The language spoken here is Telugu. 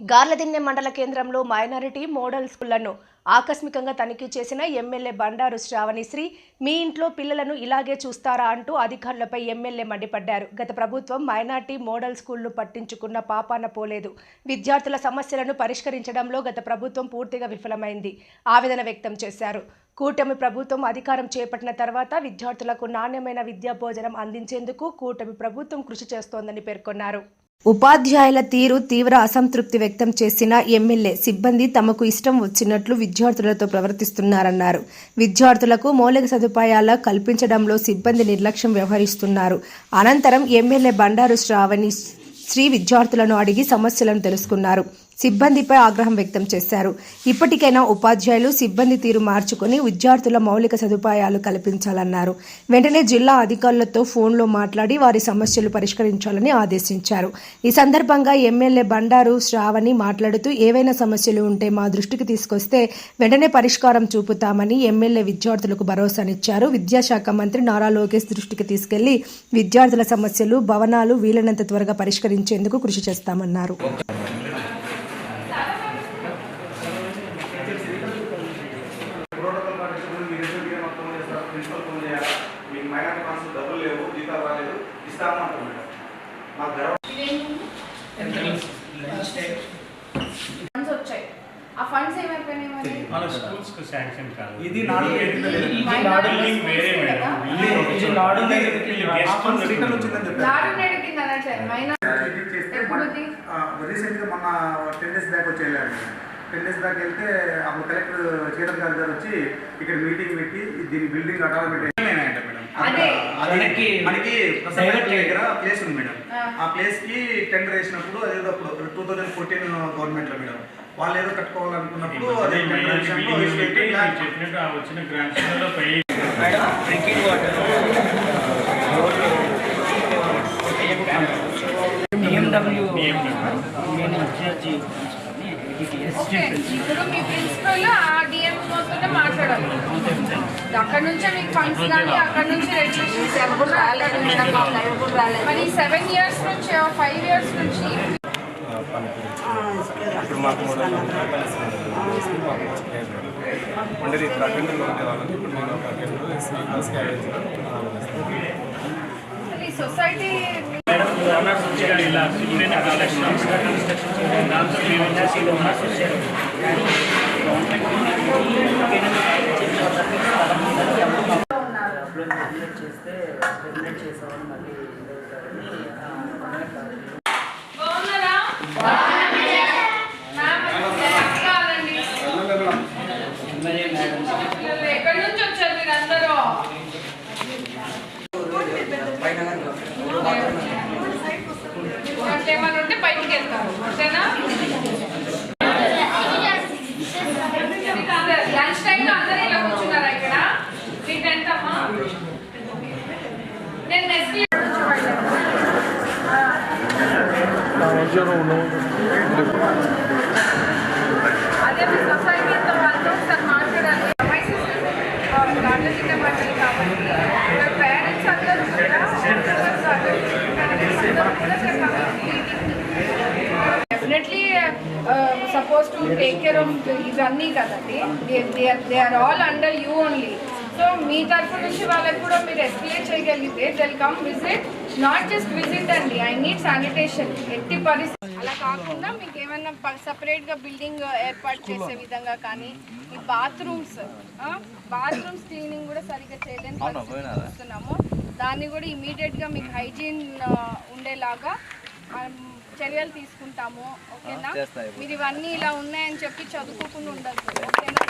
గార్లదిన్నె మండల కేంద్రంలో మైనారిటీ మోడల్ స్కూళ్ళను ఆకస్మికంగా తనిఖీ చేసిన ఎమ్మెల్యే బండారు శ్రావణిశ్రీ మీ ఇంట్లో పిల్లలను ఇలాగే చూస్తారా? అంటూ అధికారులపై ఎమ్మెల్యే మండిపడ్డారు. గత ప్రభుత్వం మైనార్టీ మోడల్ స్కూళ్ళు పట్టించుకున్న పాపాన పోలేదు. విద్యార్థుల సమస్యలను పరిష్కరించడంలో గత ప్రభుత్వం పూర్తిగా విఫలమైంది ఆవేదన వ్యక్తం చేశారు. కూటమి ప్రభుత్వం అధికారం చేపట్టిన తర్వాత విద్యార్థులకు నాణ్యమైన విద్యా భోజనం అందించేందుకు కూటమి ప్రభుత్వం కృషి చేస్తోందని పేర్కొన్నారు. ఉపాధ్యాయుల తీరు తీవ్ర అసంతృప్తి వ్యక్తం చేసిన ఎమ్మెల్యే సిబ్బంది తమకు ఇష్టం వచ్చినట్లు విద్యార్థులతో ప్రవర్తిస్తున్నారన్నారు. విద్యార్థులకు మౌలిక సదుపాయాల కల్పించడంలో సిబ్బంది నిర్లక్ష్యం వ్యవహరిస్తున్నారు. అనంతరం ఎమ్మెల్యే బండారు శ్రావణి శ్రీ విద్యార్థులను అడిగి సమస్యలను తెలుసుకున్నారు. సిబ్బందిపై ఆగ్రహం వ్యక్తం చేశారు. ఇప్పటికైనా ఉపాధ్యాయులు సిబ్బంది తీరు మార్చుకుని విద్యార్థుల మౌలిక సదుపాయాలు కల్పించాలన్నారు. వెంటనే జిల్లా అధికారులతో ఫోన్లో మాట్లాడి వారి సమస్యలు పరిష్కరించాలని ఆదేశించారు. ఈ సందర్భంగా ఎమ్మెల్యే బండారు శ్రావణి మాట్లాడుతూ ఏవైనా సమస్యలు ఉంటే మా దృష్టికి తీసుకొస్తే వెంటనే పరిష్కారం చూపుతామని ఎమ్మెల్యే విద్యార్థులకు భరోసానిచ్చారు. విద్యాశాఖ మంత్రి నారా లోకేష్ దృష్టికి తీసుకెళ్ళి విద్యార్థుల సమస్యలు భవనాలు వీలైనంత త్వరగా పరిష్కరించేందుకు కృషి చేస్తామన్నారు. ఫండ్స్ వచ్చాయి. ఆ ఫండ్స్ ఏమైపోయినాయి మరి? మన స్కూల్స్కు శాంక్షన్ కాదు. ఇది నాడు వేరే మేడం. ఇది నాడు రిటర్న్ వచ్చిందని చెప్పారు. నాడు నేడు కింద అనట్లేదు మైనా రీసెంట్గా మొన్న టెన్ డేస్ బ్యాక్ వచ్చి వెళ్ళారు టెన్ డేస్ బ్యాక్ వెళ్తే అప్పుడు కలెక్టర్ చీరన్ గారు గారు వచ్చి ఇక్కడ మీటింగ్ పెట్టి దీని బిల్డింగ్ అటాలమెంట్ అదే. మనకి మనకి దగ్గర ప్లేస్ ఉంది మేడం. ఆ. ప్లేస్కి టెండర్ వేసినప్పుడు అదేదో అప్పుడు టూ థౌజండ్ ఫోర్టీన్ గవర్నమెంట్లో మేడం. వాళ్ళు ఏదో కట్టుకోవాలనుకున్నప్పుడు వచ్చిన గ్రాంట్స్ వాటర్ బిఎండబ్ల్యూ నేను ఇన్ఛార్జి ఓకే ఇప్పుడు మీ ప్రిన్సిపల్ ఆ డిఎం తోనే మాట్లాడాలి. అక్కడ నుంచే మీకు ఫండ్స్ కానీ అక్కడ నుంచి మరి సెవెన్ ఇయర్స్ నుంచి ఫైవ్ ఇయర్స్ నుంచి ఇప్పుడు మాకు ఉండేది ఉండేవాళ్ళని ఇప్పుడు నేను సొసైటీ మేడం ఓనర్స్ వచ్చారు ఇలా కలెక్షన్ దాంతో మేము వచ్చేసి ఓనర్స్ వచ్చారు చేస్తే చేసామని మళ్ళీ బయటికి వెళ్తారు అంతేనా లంచ్ టైంలో అందరూ ఇలా కూర్చున్నారా ఇక్కడ మీకు ఎంత అమ్మా నేను నెక్స్ట్ అదే మీ సొసైటీతో వాళ్ళతో ఒకసారి మాట్లాడాలి గార్డెనింగ్ మండలి కాబట్టి పేరెంట్స్ అందరూ definitely suppose to take care of ఇవన్నీ కదండి. They are all under you only so మీ తరఫు నుంచి వాళ్ళకి కూడా మీరు ఎస్టిలేట్ చేయగలిగితే they'll come visit not just visit అండి ఐ నీడ్ శానిటేషన్ ఎట్టి పరిస్థితి అలా కాకుండా మీకు ఏమైనా సపరేట్గా బిల్డింగ్ ఏర్పాటు చేసే విధంగా కానీ ఈ బాత్రూమ్స్ బాత్రూమ్స్ క్లీనింగ్ కూడా సరిగ్గా చేయలేని పరిస్థితి చూస్తున్నాము. దాన్ని కూడా ఇమీడియట్గా మీకు హైజీన్ ఉండేలాగా మనం చర్యలు తీసుకుంటాము ఓకేనా? మీరు ఇవన్నీ ఇలా ఉన్నాయని చెప్పి చదువుకోకుండా ఉండదు ఓకేనా?